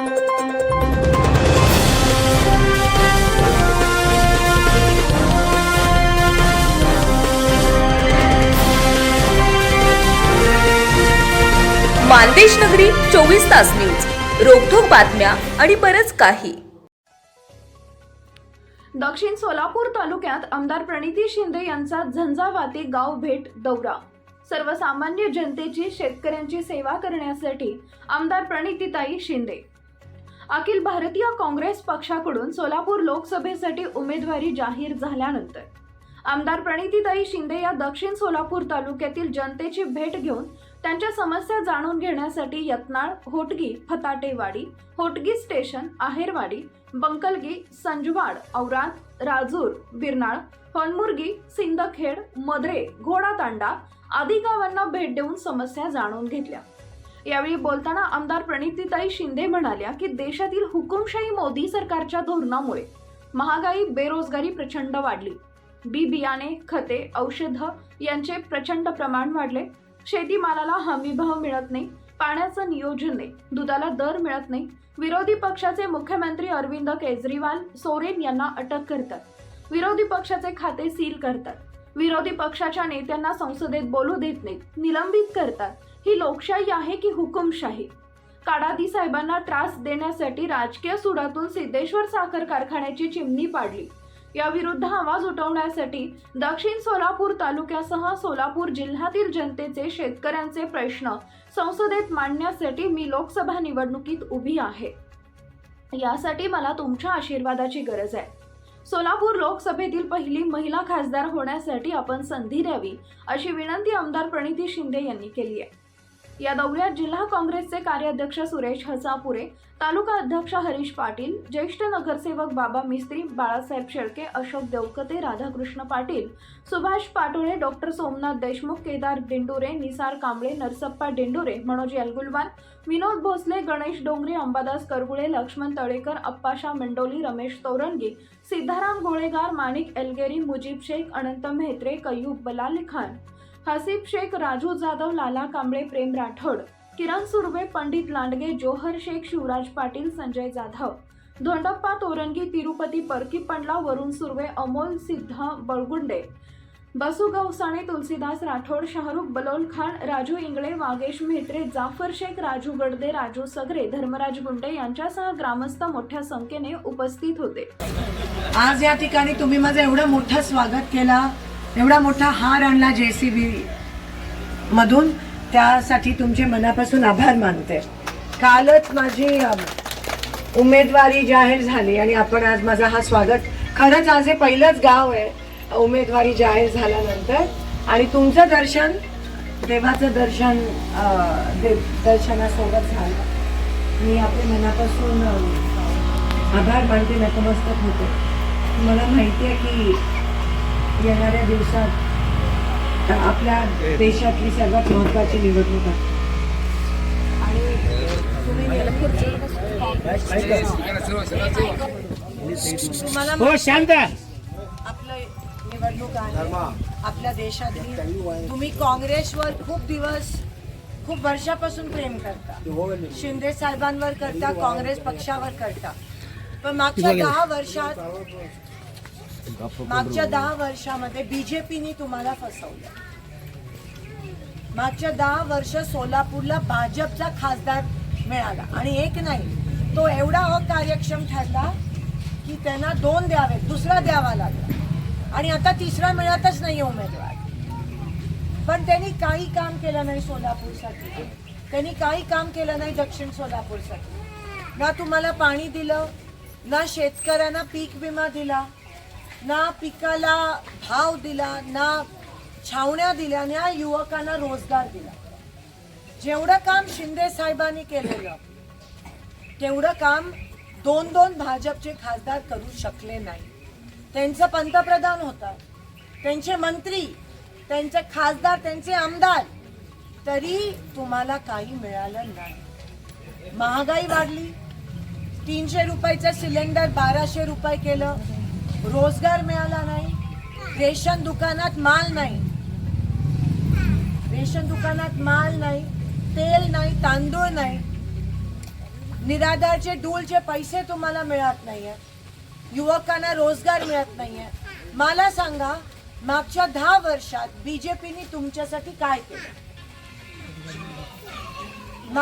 मानदेश नगरी चोवीस तास न्यूज. रोखोक बातम्या आणि बरच काही. दक्षिण सोलापूर तालुक्यात आमदार प्रणिती शिंदे यांचा झंझावाती गाव भेट दौरा. सर्वसामान्य जनतेची शेतकऱ्यांची सेवा करण्यासाठी आमदार प्रणितीताई शिंदे. अखिल भारतीय काँग्रेस पक्षाकडून सोलापूर लोकसभेसाठी उमेदवारी जाहीर झाल्यानंतर आमदार प्रणितीताई शिंदे या दक्षिण सोलापूर तालुक्यातील जनतेची भेट घेऊन त्यांच्या समस्या जाणून घेण्यासाठी यत्नाळ होटगी फताटेवाडी होटगी स्टेशन आहेरवाडी बंकलगी संजवाड औराद राजूर बिरनाळ हनमुर्गी सिंदखेड मद्रे घोडातांडा आदी गावांना भेट देऊन समस्या जाणून घेतल्या. यावेळी बोलताना आमदार प्रणितीताई शिंदे म्हणाल्या की देशातील हुकुमशाही मोदी सरकारच्या धोरणामुळे महागाई बेरोजगारी प्रचंड वाढली. बी बियाणे खते औषध यांचे प्रचंड प्रमाण वाढले. शेतीमालाला हमीभाव मिळत नाही. पाण्याचं नियोजन नाही. दुधाला दर मिळत नाही. विरोधी पक्षाचे मुख्यमंत्री अरविंद केजरीवाल सोरेन यांना अटक करतात. विरोधी पक्षाचे खाते सील करतात. विरोधी पक्षाच्या नेत्यांना संसदेत बोलू देत नाहीत निलंबित करतात. ही लोकशाही आहे की हुकुमशाही? काडादी साहेबांना त्रास देण्यासाठी राजकीय सुडातून सिद्धेश्वर साखर कारखान्याची चिमणी पाडली. याविरुद्ध आवाज उठवण्यासाठी दक्षिण सोलापूर तालुक्यासह सोलापूर जिल्ह्यातील जनतेचे शेतकऱ्यांचे प्रश्न संसदेत मांडण्यासाठी मी लोकसभा निवडणुकीत उभी आहे. यासाठी मला तुमच्या आशीर्वादाची गरज आहे. सोलापूर लोकसभेतील पहिली महिला खासदार होण्यासाठी आपण संधी द्यावी अशी विनंती आमदार प्रणिती शिंदे यांनी केली आहे. या दौऱ्यात जिल्हा काँग्रेसचे कार्याध्यक्ष सुरेश हसापुरे तालुका अध्यक्ष हरीश पाटील ज्येष्ठ नगरसेवक बाबा मिस्त्री बाळासाहेब शेळके अशोक देवकते राधाकृष्ण पाटील सुभाष पाटोळे डॉक्टर सोमनाथ देशमुख केदार दिंडुरे निसार कांबळे नरसप्पा दिंडुरे मनोज यलगुलवार विनोद भोसले गणेश डोंगरे अंबादास करगुळे लक्ष्मण तळेकर अप्पाशा मंडोली रमेश तोरंगी सिद्धाराम गोळेगार माणिक एलगेरी मुजीब शेख अनंत मेहत्रे कयूब बलाल खान हसीब शेख राजू जाधव लाला कांबळे प्रेम राठोड किरण सुर्वे पंडित लांडगे जोहर शेख शिवराज पाटील संजय जाधव. धोंडप्पा तोरंगी तिरुपती परकी पंडला वरुण सुर्वे अमोल सिद्ध बळगुंडे. बसू गवसाणे तुलसीदास राठोड शाहरुख बलोल खान राजू इंगळे वागेश म्हेत्रे जाफर शेख राजू गडदे राजू सगरे धर्मराज गुंडे यांच्यासह ग्रामस्थ मोठ्या संख्येने उपस्थित होते. आज या ठिकाणी तुम्ही माझं एवढं मोठं स्वागत केला. एवढा मोठा हार आणला जे सी बी मधून. त्यासाठी तुमचे मनापासून आभार मानते. कालच माझी उमेदवारी जाहीर झाली आणि आपण आज माझा हा स्वागत. खरंच आज हे पहिलंच गाव आहे उमेदवारी जाहीर झाल्यानंतर. आणि तुमचं दर्शन देवाचं दर्शन देव दर्शनासोबत झालं. मी आपल्या मनापासून आभार मानते नतमस्तक होते. मला माहिती आहे की येणाऱ्या दिवसात आपल्या देशातली सर्वात महत्वाची निवडणूक आहे. हो शांत. आपलं निवडणूक आहे. आपल्या देशातली. तुम्ही काँग्रेसवर खूप दिवस खूप वर्षापासून प्रेम करता. शिंदे साहेबांवर करता काँग्रेस पक्षावर करता. पण मागच्या दहा वर्षात मागच्या दहा वर्षामध्ये बीजेपीनी तुम्हाला फसवलं. मागच्या दहा वर्ष सोलापूरला भाजपचा खासदार मिळाला. आणि एक नाही तो एवढा अकार्यक्षम ठरला की त्यांना दोन द्यावे दुसरा द्यावा लागला. आणि आता तिसरा मिळतच नाही उमेदवार. पण त्यांनी काही काम केलं नाही सोलापूरसाठी. त्यांनी काही काम केलं नाही दक्षिण सोलापूरसाठी. ना तुम्हाला पाणी दिलं ना शेतकऱ्यांना पीक विमा दिला ना पिकाला भाव दिला ना छावण्या दिल्या ना युवकांना रोजगार दिला. जेवढं काम शिंदे साहेबांनी केलेलं तेवढं काम दोन दोन भाजपचे खासदार करू शकले नाही. त्यांचं पंतप्रधान होता त्यांचे मंत्री त्यांचे खासदार त्यांचे आमदार तरी तुम्हाला काही मिळालं नाही. महागाई वाढली तीनशे रुपयाचं सिलेंडर बाराशे रुपये केलं रोजगार मिळाला नाही. रेशन दुकानात माल नाही. रेशन दुकानात माल नाही तेल नाही तांदूळ नाही. निराधारचे डूलचे पैसे तुम्हाला मिळत नाही आहेत युवकांना रोजगार मिळत नाही आहे मला सांगा मागच्या दहा वर्षात बीजेपीने तुमच्यासाठी काय केलं?